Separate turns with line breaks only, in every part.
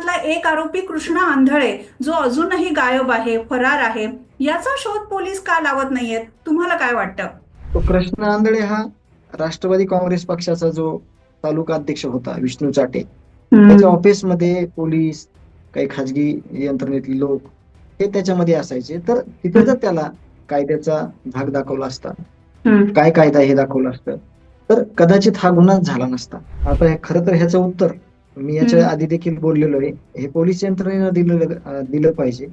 प्रकरणातला एक आरोपी कृष्णा आंधळे जो अजूनही गायब आहे फरार आहे याचा शोध पोलीस का लावत नाहीयेत? तुम्हाला काय वाटतं?
तो कृष्ण आंधळे हा राष्ट्रवादी काँग्रेस पक्षाचा जो तालुका अध्यक्ष होता विष्णू चाटे. त्याच्या ऑफिसमध्ये पोलीस काही खाजगी यंत्रणेतले लोक हे त्याच्यामध्ये असायचे. तर तिथे जर त्याला कायद्याचा भाग दाखवला असता काय कायदा हे दाखवलं असतं तर कदाचित हा गुन्हाच झाला नसता. आता खरं तर ह्याचं उत्तर मी याच्या. आधी देखील बोललेलो आहे. हे पोलीस यंत्रणेनं दिलं दिलं पाहिजे.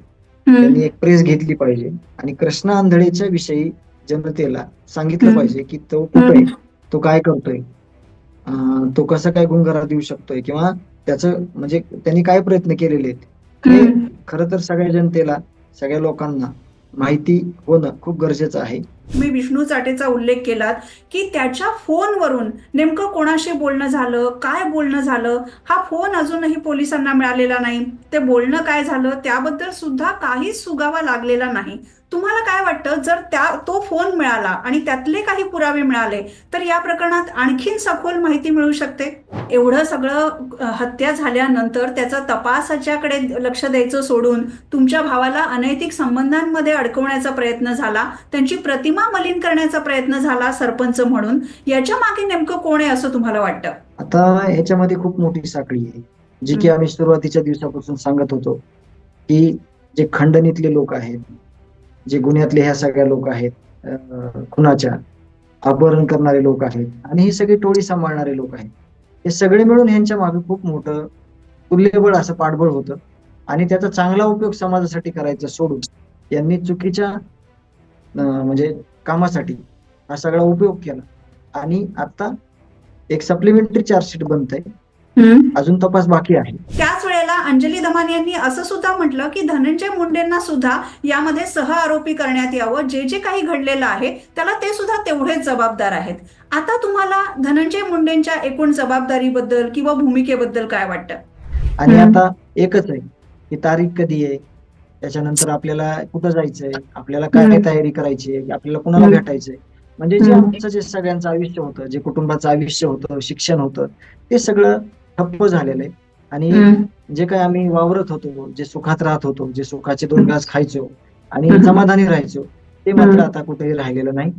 त्यांनी एक प्रेस घेतली पाहिजे. आणि कृष्णा आंधळेच्या विषयी जनतेला सांगितलं. पाहिजे की तो कुठे तो काय करतोय. तो कसा काय गुणगारा देऊ शकतोय किंवा त्याचं म्हणजे त्यांनी काय प्रयत्न केलेले आहेत. हे खरं तर सगळ्या जनतेला सगळ्या लोकांना माहिती होणं खूप गरजेचं आहे.
मी विष्णू चाटेचा उल्लेख केलात की त्याच्या फोनवरून नेमकं कोणाशी बोलणं झालं काय बोलणं झालं हा फोन अजूनही पोलिसांना मिळालेला नाही. ते बोलणं काय झालं त्याबद्दल सुद्धा काहीच सुगावा लागलेला नाही. तुम्हाला काय वाटतं? जर त्या तो फोन मिळाला आणि त्यातले काही पुरावे मिळाले तर या प्रकरणात आणखीन सखोल माहिती मिळू शकते? एवढं सगळं हत्या झाल्यानंतर त्याचा तपासाच्याकडे लक्ष द्यायचं सोडून तुमच्या भावाला अनैतिक संबंधांमध्ये अडकवण्याचा प्रयत्न झाला त्यांची प्रतिमा मलिन करण्याचा प्रयत्न झाला सरपंच म्हणून याच्या मागे नेमकं कोण आहे असं तुम्हाला वाटतं?
आता ह्याच्यामध्ये खूप मोठी साखळी आहे जी की आम्ही सुरुवातीच्या दिवसापासून सांगत होतो की जे खंडणीतले लोक आहेत जे गुन्ह्यातले ह्या सगळ्या लोक आहेत खुनाच्या अपहरण करणारे लोक आहेत आणि ही सगळी टोळी सांभाळणारे लोक आहेत. हे सगळे मिळून ह्यांच्या मागे खूप मोठं तुल्यबळ असं पाठबळ होतं आणि त्याचा चांगला उपयोग समाजासाठी करायचा सोडून यांनी चुकीच्या म्हणजे कामासाठी हा सगळा उपयोग केला. आणि आता एक सप्लिमेंटरी चार्जशीट बनत अजून तपास बाकी आहे.
अंजली दमानी यांनी असं सुद्धा म्हटलं की धनंजय मुंडेंना सुद्धा यामध्ये सह आरोपी करण्यात यावं जे जे काही घडलेलं आहे त्याला ते सुद्धा तेवढेच जबाबदार आहेत आता तुम्हाला धनंजय मुंडेंच्या एकूण जबाबदारीबद्दल किंवा भूमिकेबद्दल काय वाटतं
आणि. आता एकच आहे की तारीख कधी आहे त्याच्यानंतर आपल्याला कुठं जायचंय आपल्याला काय. तयारी करायची आहे आपल्याला कुणाला. भेटायचंय म्हणजे जे. आमचं जे सगळ्यांचं आयुष्य होतं जे कुटुंबाचं आयुष्य होतं शिक्षण होतं ते सगळं ठप्प झालेलं आहे आणि जे काही आम्ही वावरत होतो जे सुखात राहत होतो जे सुखाचे दोन घास खायचो आणि. समाधानी राहायचो ते मात्र. आता कुठेही राहिलेलं नाही